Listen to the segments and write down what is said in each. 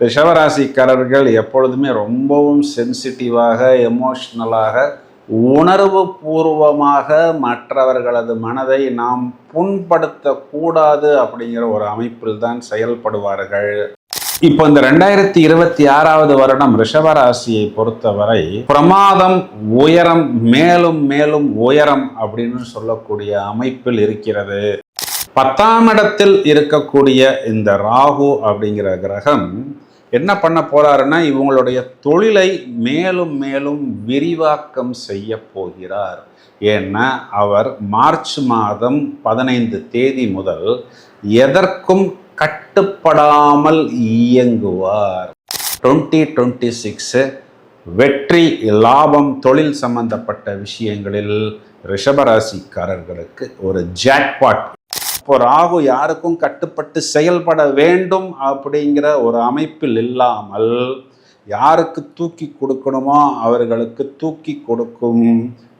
ரிஷவராசிக்காரர்கள் எப்பொழுதுமே ரொம்பவும் சென்சிட்டிவாக எமோஷ்னலாக உணர்வு பூர்வமாக மற்றவர்களது மனதை நாம் புண்படுத்தக்கூடாது அப்படிங்கிற ஒரு அமைப்பில் தான் செயல்படுவார்கள். இப்போ இந்த ரெண்டாயிரத்தி இருபத்தி ஆறாவது வருடம் ரிஷபராசியை பொறுத்தவரை பிரமாதம் உயரம் மேலும் மேலும் உயரம் அப்படின்னு சொல்லக்கூடிய அமைப்பில் இருக்கிறது. பத்தாம் இடத்தில் இருக்கக்கூடிய இந்த ராகு அப்படிங்கிற கிரகம் என்ன பண்ண போறாருன்னா இவங்களுடைய தொழிலை மேலும் மேலும் விரிவாக்கம் செய்ய போகிறார். ஏன்னா அவர் மார்ச் மாதம் பதினைந்து தேதி முதல் எதற்கும் கட்டுப்படாமல் இயங்குவார். டுவெண்ட்டி டுவெண்ட்டி சிக்ஸு வெற்றி லாபம் தொழில் சம்பந்தப்பட்ட விஷயங்களில் ரிஷபராசிக்காரர்களுக்கு ஒரு ஜாக்பாட் இப்போ ராகு யாருக்கும் கட்டுப்பட்டு செயல்பட வேண்டும் அப்படிங்கிற ஒரு அமைப்பில் இல்லாமல் யாருக்கு தூக்கி கொடுக்கணுமோ அவர்களுக்கு தூக்கி கொடுக்கும்.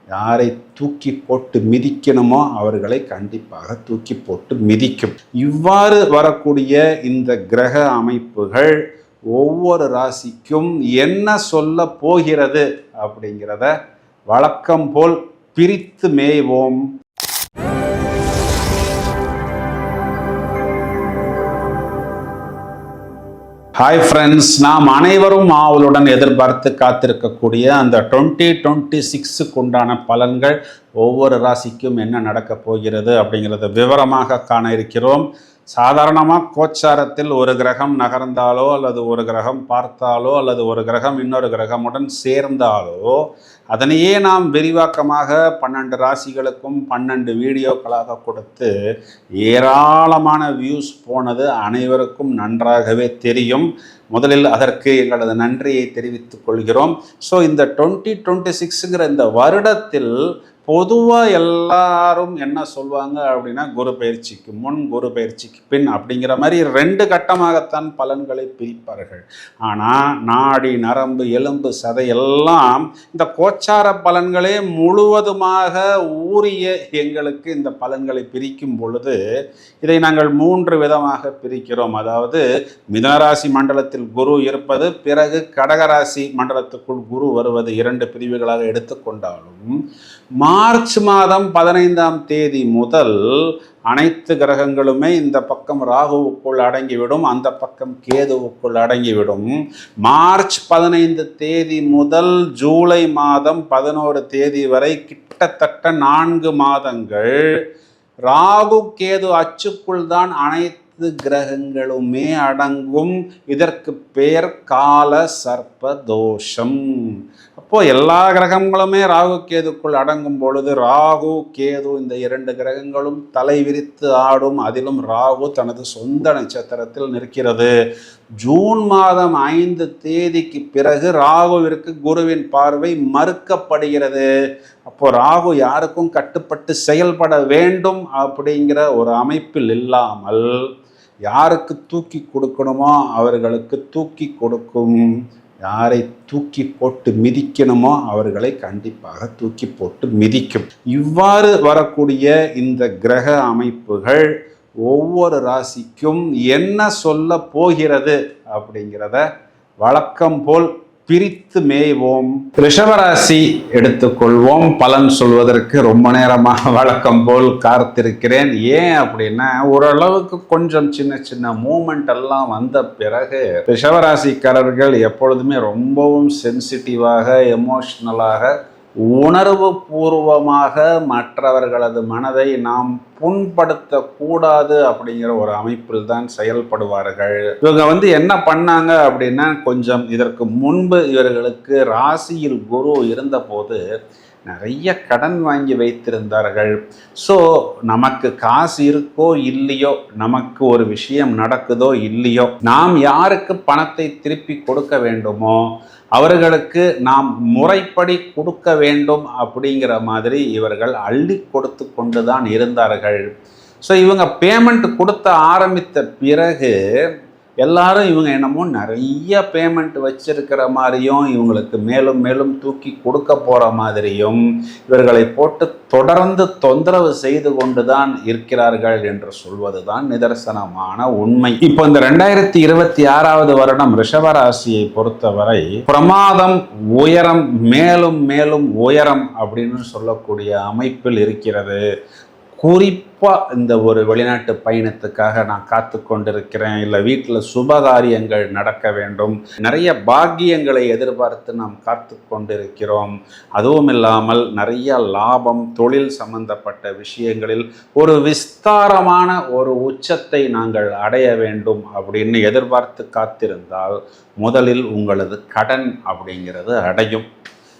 யாரை தூக்கி போட்டு மிதிக்கணுமோ அவர்களை கண்டிப்பாக தூக்கி போட்டு மிதிக்கும். இவ்வாறு வரக்கூடிய இந்த கிரக அமைப்புகள் ஒவ்வொரு ராசிக்கும் என்ன சொல்ல போகிறது அப்படிங்கிறத வழக்கம் போல் பிரித்து மேய்வோம். ஹாய் ஃப்ரெண்ட்ஸ் நாம் அனைவரும் ஆவலுடன் எதிர்பார்த்து காத்திருக்கக்கூடிய அந்த டுவெண்ட்டி டுவெண்ட்டி சிக்ஸுக்கு உண்டான பலன்கள் ஒவ்வொரு ராசிக்கும் என்ன நடக்கப் போகிறது அப்படிங்கிறத விவரமாக காண இருக்கிறோம். சாதாரணமாக கோச்சாரத்தில் ஒரு கிரகம் நகர்ந்தாலோ அல்லது ஒரு கிரகம் பார்த்தாலோ அல்லது ஒரு கிரகம் இன்னொரு கிரகமுடன் சேர்ந்தாலோ அதனையே நாம் விரிவாக்கமாக பன்னெண்டு ராசிகளுக்கும் பன்னெண்டு வீடியோக்களாக கொடுத்து ஏராளமான வியூஸ் போனது அனைவருக்கும் நன்றாகவே தெரியும். முதலில் அதற்கு எங்களது நன்றியை தெரிவித்துக் கொள்கிறோம். ஸோ இந்த டுவெண்ட்டி டுவெண்ட்டி சிக்ஸுங்கிற இந்த வருடத்தில் பொதுவாக எல்லாரும் என்ன சொல்லுவாங்க அப்படின்னா குரு பயிற்சிக்கு முன் குரு பயிற்சிக்கு பின் அப்படிங்கிற மாதிரி ரெண்டு கட்டமாகத்தான் பலன்களை பிரிப்பார்கள். ஆனால் நாடி நரம்பு எலும்பு சதை எல்லாம் இந்த கோச்சார பலன்களே முழுவதுமாக ஊறிய எங்களுக்கு இந்த பலன்களை பிரிக்கும் பொழுது இதை நாங்கள் மூன்று விதமாக பிரிக்கிறோம். அதாவது மிதனராசி மண்டலத்தில் குரு இருப்பது பிறகு கடகராசி மண்டலத்துக்குள் குரு வருவது இரண்டு பிரிவுகளாக எடுத்துக்கொண்டாலும் மா மார்ச் மாதம் பதினைந்தாம் தேதி முதல் அனைத்து கிரகங்களுமே இந்த பக்கம் ராகுவுக்குள் அடங்கிவிடும் அந்த பக்கம் கேதுவுக்குள் அடங்கிவிடும். மார்ச் பதினைந்து தேதி முதல் ஜூலை மாதம் பதினோரு தேதி வரை கிட்டத்தட்ட நான்கு மாதங்கள் ராகு கேது அச்சுக்குள் தான் அனைத்து கிரகங்களுமே அடங்கும். இதற்கு பெயர் கால சர்ப்ப தோஷம் அப்போ எல்லா கிரகங்களுமே ராகு கேதுக்குள் அடங்கும் பொழுது ராகு கேது இந்த இரண்டு கிரகங்களும் தலை விரித்து ஆடும். அதிலும் ராகு தனது சொந்த நட்சத்திரத்தில் நிற்கிறது. ஜூன் மாதம் ஐந்து தேதிக்கு பிறகு ராகுவிற்கு குருவின் பார்வை மறுக்கப்படுகிறது. அப்போ ராகு யாருக்கும் கட்டுப்பட்டு செயல்பட வேண்டும் அப்படிங்கிற ஒரு அமைப்பில் இல்லாமல் யாருக்கு தூக்கி கொடுக்கணுமோ அவர்களுக்கு தூக்கி கொடுக்கும். யாரை தூக்கி போட்டு மிதிக்கணுமோ அவர்களை கண்டிப்பாக தூக்கி போட்டு மிதிக்கும். இவ்வாறு வரக்கூடிய இந்த கிரக அமைப்புகள் ஒவ்வொரு ராசிக்கும் என்ன சொல்ல போகிறது அப்படிங்கிறத வழக்கம் போல் பிரித்து மேய்வோம். ரிஷபராசி எடுத்துக்கொள்வோம். பலன் சொல்வதற்கு ரொம்ப நேரமாக வழக்கம் போல் காத்திருக்கிறேன். ஏன் அப்படின்னா ஓரளவுக்கு கொஞ்சம் சின்ன சின்ன மூமெண்ட் எல்லாம் வந்த பிறகு ரிஷபராசிக்காரர்கள் எப்பொழுதுமே ரொம்பவும் சென்சிட்டிவாக எமோஷ்னலாக உணர்வு பூர்வமாக மற்றவர்களது மனதை நாம் புண்படுத்தக்கூடாது அப்படிங்கிற ஒரு அமைப்பில் தான் செயல்படுவார்கள். இவங்க வந்து என்ன பண்ணாங்க அப்படின்னா கொஞ்சம் இதற்கு முன்பு இவர்களுக்கு ராசியில் குரு இருந்தபோது நிறைய கடன் வாங்கி வைத்திருந்தார்கள். ஸோ நமக்கு காசு இருக்கோ இல்லையோ நமக்கு ஒரு விஷயம் நடக்குதோ இல்லையோ நாம் யாருக்கு பணத்தை திருப்பி கொடுக்க வேண்டுமோ அவர்களுக்கு நாம் முறைப்படி கொடுக்க வேண்டும் அப்படிங்கிற மாதிரி இவர்கள் அள்ளி கொடுத்து கொண்டு தான் இருந்தார்கள். ஸோ இவங்க பேமெண்ட் கொடுத்த ஆரம்பித்த பிறகு எல்லாரும் இவங்க என்னமோ நிறைய பேமெண்ட் வச்சிருக்கிற மாதிரியும் இவங்களுக்கு மேலும் மேலும் தூக்கி கொடுக்க போகிற மாதிரியும் இவர்களை போட்டு தொடர்ந்து தொந்தரவு செய்து கொண்டு தான் இருக்கிறார்கள் என்று சொல்வது தான் நிதர்சனமான உண்மை. இப்போ இந்த ரெண்டாயிரத்தி இருபத்தி ஆறாவது வருடம் ரிஷபராசியை பொறுத்தவரை பிரமாதம் உயரம் மேலும் மேலும் உயரம் அப்படின்னு சொல்லக்கூடிய அமைப்பில் இருக்கிறது. குறிப்பாக இந்த ஒரு வெளிநாட்டு பயணத்துக்காக நான் காத்து கொண்டிருக்கிறேன். இல்லை வீட்டில் சுபகாரியங்கள் நடக்க வேண்டும். நிறைய பாக்கியங்களை எதிர்பார்த்து நாம் காத்து கொண்டிருக்கிறோம். அதுவும் இல்லாமல் நிறைய லாபம் தொழில் சம்பந்தப்பட்ட விஷயங்களில் ஒரு விஸ்தாரமான ஒரு உச்சத்தை நாங்கள் அடைய வேண்டும் அப்படின்னு எதிர்பார்த்து காத்திருந்தால் முதலில் உங்களது கடன் அப்படிங்கிறது அடையும்.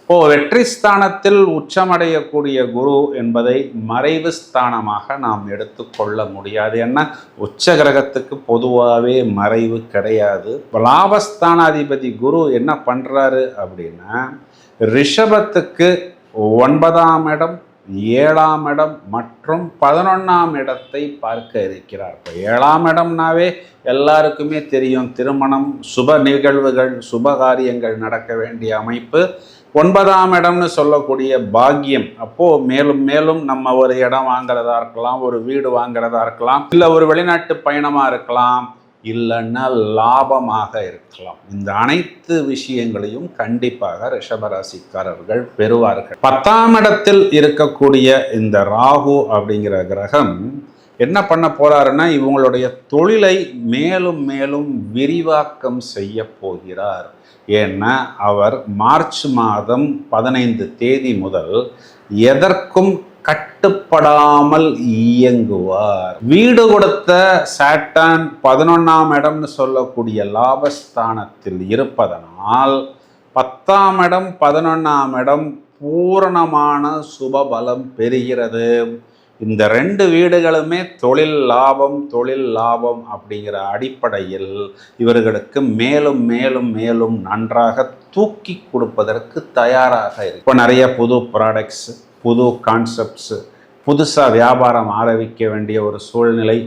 இப்போ வெற்றி ஸ்தானத்தில் உச்சமடையக்கூடிய குரு என்பதை மறைவு ஸ்தானமாக நாம் எடுத்துக்கொள்ள முடியாது. ஏன்னா உச்ச கிரகத்துக்கு பொதுவாகவே மறைவு கிடையாது. லாபஸ்தானாதிபதி குரு என்ன பண்ணுறாரு அப்படின்னா ரிஷபத்துக்கு ஒன்பதாம் இடம் ஏழாம் இடம் மற்றும் பதினொன்றாம் இடத்தை பார்க்க இருக்கிறார். இப்போ ஏழாம் இடம்னாவே எல்லாருக்குமே தெரியும். திருமணம் சுப நிகழ்வுகள் சுப காரியங்கள் நடக்க வேண்டிய அமைப்பு. ஒன்பதாம் இடம்னு சொல்லக்கூடிய பாக்கியம். அப்போ மேலும் மேலும் நம்ம ஒரு இடம் வாங்குறதா இருக்கலாம் ஒரு வீடு வாங்குறதா இருக்கலாம் இல்லை ஒரு வெளிநாட்டு பயணமா இருக்கலாம் இல்லைன்னா லாபமாக இருக்கலாம். இந்த அனைத்து விஷயங்களையும் கண்டிப்பாக ரிஷபராசிக்காரர்கள் பெறுவார்கள். பத்தாம் இடத்தில் இருக்கக்கூடிய இந்த ராகு அப்படிங்கிற கிரகம் என்ன பண்ண போறாருன்னா இவங்களுடைய தொழிலை மேலும் மேலும் விரிவாக்கம் செய்ய போகிறார். ஏன்னா அவர் மார்ச் மாதம் பதினைந்து தேதி முதல் எதற்கும் கட்டுப்படாமல் இயங்குவார். வீடு கொடுத்த சாட்டான் பதினொன்னாம் இடம்னு சொல்லக்கூடிய லாபஸ்தானத்தில் இருப்பதனால் பத்தாம் இடம் பதினொன்னாம் இடம் பூரணமான சுபபலம் பெறுகிறது. இந்த ரெண்டு வீடுகளுமே தொழில் லாபம் தொழில் லாபம் அப்படிங்கிற அடிப்படையில் இவர்களுக்கு மேலும் மேலும் மேலும் நன்றாக தூக்கி கொடுப்பதற்கு தயாராக இருக்கு. இப்போ நிறைய புது ப்ராடக்ட்ஸ் புது கான்செப்ட்ஸு புதுசாக வியாபாரம் ஆரம்பிக்க வேண்டிய ஒரு சூழ்நிலை.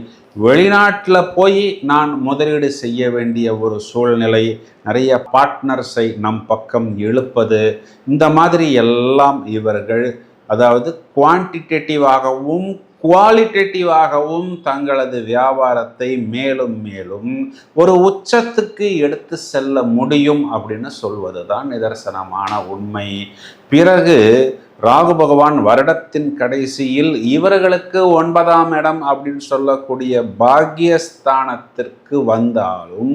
வெளிநாட்டில் போய் நான் முதலீடு செய்ய வேண்டிய ஒரு சூழ்நிலை. நிறைய பார்ட்னர்ஸை நம் பக்கம் இழுப்பது. இந்த மாதிரி எல்லாம் இவர்கள் அதாவது குவான்டிடேட்டிவாகவும் குவாலிட்டேட்டிவாகவும் தங்களது வியாபாரத்தை மேலும் மேலும் ஒரு உச்சத்துக்கு எடுத்து செல்ல முடியும் அப்படின்னு சொல்வது தான் நிதர்சனமான உண்மை. பிறகு ராகு பகவான் வருடத்தின் கடைசியில் இவர்களுக்கு ஒன்பதாம் இடம் அப்படின்னு சொல்லக்கூடிய பாக்யஸ்தானத்திற்கு வந்தாலும்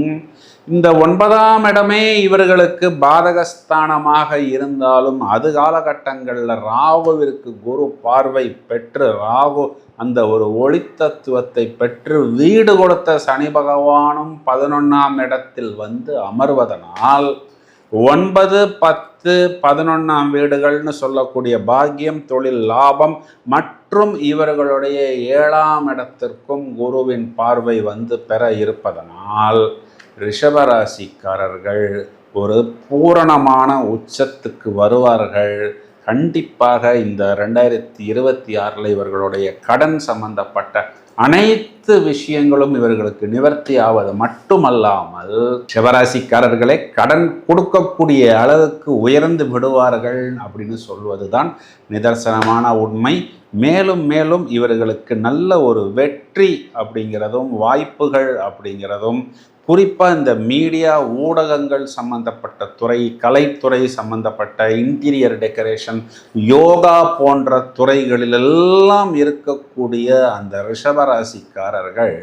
இந்த ஒன்பதாம் இடமே இவர்களுக்கு பாதகஸ்தானமாக இருந்தாலும் அது காலகட்டங்களில் ராகுவிற்கு குரு பார்வை பெற்று ராகு அந்த ஒரு ஒளித்தத்துவத்தை பெற்று வீடு கொடுத்த சனி பகவானும் பதினொன்றாம் இடத்தில் வந்து அமர்வதனால் ஒன்பது பத்து பதினொன்றாம் வீடுகள்னு சொல்லக்கூடிய பாக்கியம் தொழில் லாபம் மற்றும் இவர்களுடைய ஏழாம் இடத்திற்கும் குருவின் பார்வை வந்து பெற இருப்பதனால் ரிஷபராசிக்காரர்கள் ஒரு பூரணமான உச்சத்துக்கு வருவார்கள். கண்டிப்பாக இந்த ரெண்டாயிரத்தி இருபத்தி ஆறில் இவர்களுடைய கடன் சம்பந்தப்பட்ட அனைத்து விஷயங்களும் இவர்களுக்கு நிவர்த்தி ஆவது மட்டுமல்லாமல் சிவராசிக்காரர்களே கடன் கொடுக்கக்கூடிய அளவுக்கு உயர்ந்து விடுவார்கள் அப்படின்னு சொல்வதுதான் நிதர்சனமான உண்மை. மேலும் மேலும் இவர்களுக்கு நல்ல ஒரு வெற்றி அப்படிங்கிறதும் வாய்ப்புகள் அப்படிங்கிறதும் குறிப்பாக இந்த மீடியா ஊடகங்கள் சம்பந்தப்பட்ட துறை கலைத்துறை சம்பந்தப்பட்ட இன்டீரியர் டெக்கரேஷன் யோகா போன்ற துறைகளிலெல்லாம் இருக்கக்கூடிய அந்த ரிஷபராசிக்காரர்கள்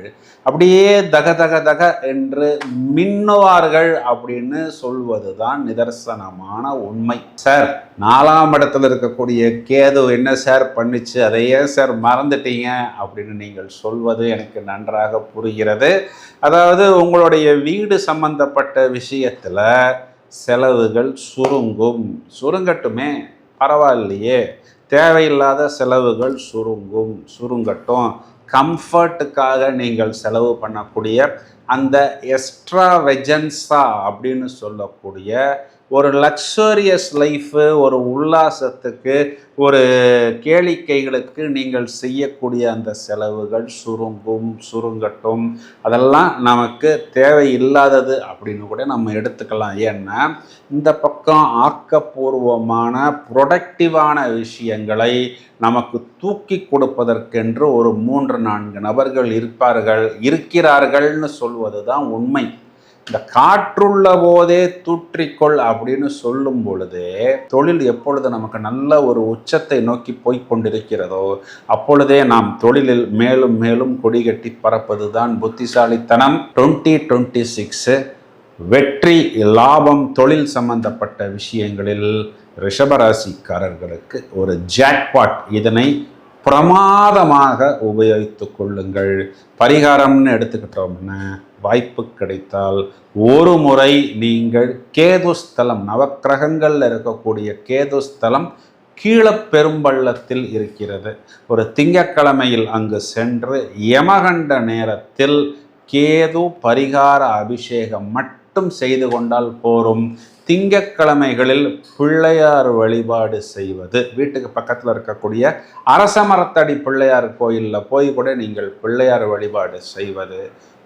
அப்படியே தக தக தக என்று மின்னுவார்கள் அப்படின்னு சொல்வது தான் நிதர்சனமான உண்மை. சார் நாலாம் இடத்துல இருக்கக்கூடிய கேது என்ன சார் பண்ணிச்சு? அதை ஏன் சார் மறந்துட்டீங்க? அப்படின்னு நீங்கள் சொல்வது எனக்கு நன்றாக புரிகிறது. அதாவது உங்களுடைய வீடு சம்பந்தப்பட்ட விஷயத்தில் செலவுகள் சுருங்கும். சுருங்கட்டுமே? பரவாயில்லையே. தேவையில்லாத செலவுகள் சுருங்கும். சுருங்கட்டும். கம்ஃபர்ட்டுக்காக நீங்கள் செலவு பண்ணக்கூடிய அந்த எக்ஸ்ட்ரா வெஜன்ஸா அப்படின்னு சொல்லக்கூடிய ஒரு லக்ஸரியஸ் லைஃபு ஒரு உல்லாசத்துக்கு ஒரு கேளிக்கைகளுக்கு நீங்கள் செய்யக்கூடிய அந்த செலவுகள் சுருங்கும் சுருங்கட்டும். அதெல்லாம் நமக்கு தேவையில்லாதது அப்படின்னு கூட நம்ம எடுத்துக்கலாம். ஏன்னா இந்த பக்கம் ஆக்கப்பூர்வமான ப்ரொடக்டிவான விஷயங்களை நமக்கு தூக்கி கொடுப்பதற்கென்று ஒரு மூன்று நான்கு நபர்கள் இருப்பார்கள் இருக்கிறார்கள்னு சொல்வது தான் உண்மை. இந்த காற்றுள்ள போதே தூற்றிக்கொள் அப்படின்னு சொல்லும் பொழுதே தொழில் எப்பொழுது நமக்கு நல்ல ஒரு உச்சத்தை நோக்கி போய் கொண்டிருக்கிறதோ அப்பொழுதே நாம் தொழிலில் மேலும் மேலும் கொடிகட்டி பறப்பது தான் புத்திசாலித்தனம். டுவெண்ட்டி டுவெண்ட்டி சிக்ஸு வெற்றி லாபம் தொழில் சம்பந்தப்பட்ட விஷயங்களில் ரிஷபராசிக்காரர்களுக்கு ஒரு ஜாக்பாட் இதனை பிரமாதமாக உபயோகித்து கொள்ளுங்கள். பரிகாரம்னு எடுத்துக்கிட்டோம்னா வாய்ப்பு கிடைத்தால் ஒரு முறை நீங்கள் கேதுஸ்தலம் நவக்கிரகங்களில் இருக்கக்கூடிய கேதுஸ்தலம் கீழப்பெரும்பள்ளத்தில் இருக்கிறது. ஒரு திங்கட்கிழமையில் அங்கு சென்று யமகண்ட நேரத்தில் கேது பரிகார அபிஷேகம் மட்டும் செய்து கொண்டால் போரும். திங்கட்கிழமைகளில் பிள்ளையார் வழிபாடு செய்வது. வீட்டுக்கு பக்கத்தில் இருக்கக்கூடிய அரச மரத்தடி பிள்ளையார் கோயிலில் போய் கூட நீங்கள் பிள்ளையார் வழிபாடு செய்வது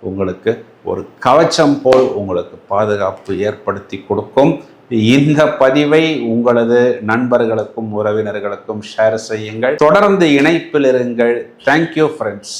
உங்களுக்கு ஒரு கவச்சம் போல் உங்களுக்கு பாதுகாப்பு ஏற்படுத்தி கொடுக்கும். இந்த பதிவை உங்களது நண்பர்களுக்கும் உறவினர்களுக்கும் ஷேர் செய்யுங்கள். தொடர்ந்து இணைப்பில் இருங்கள். Thank you friends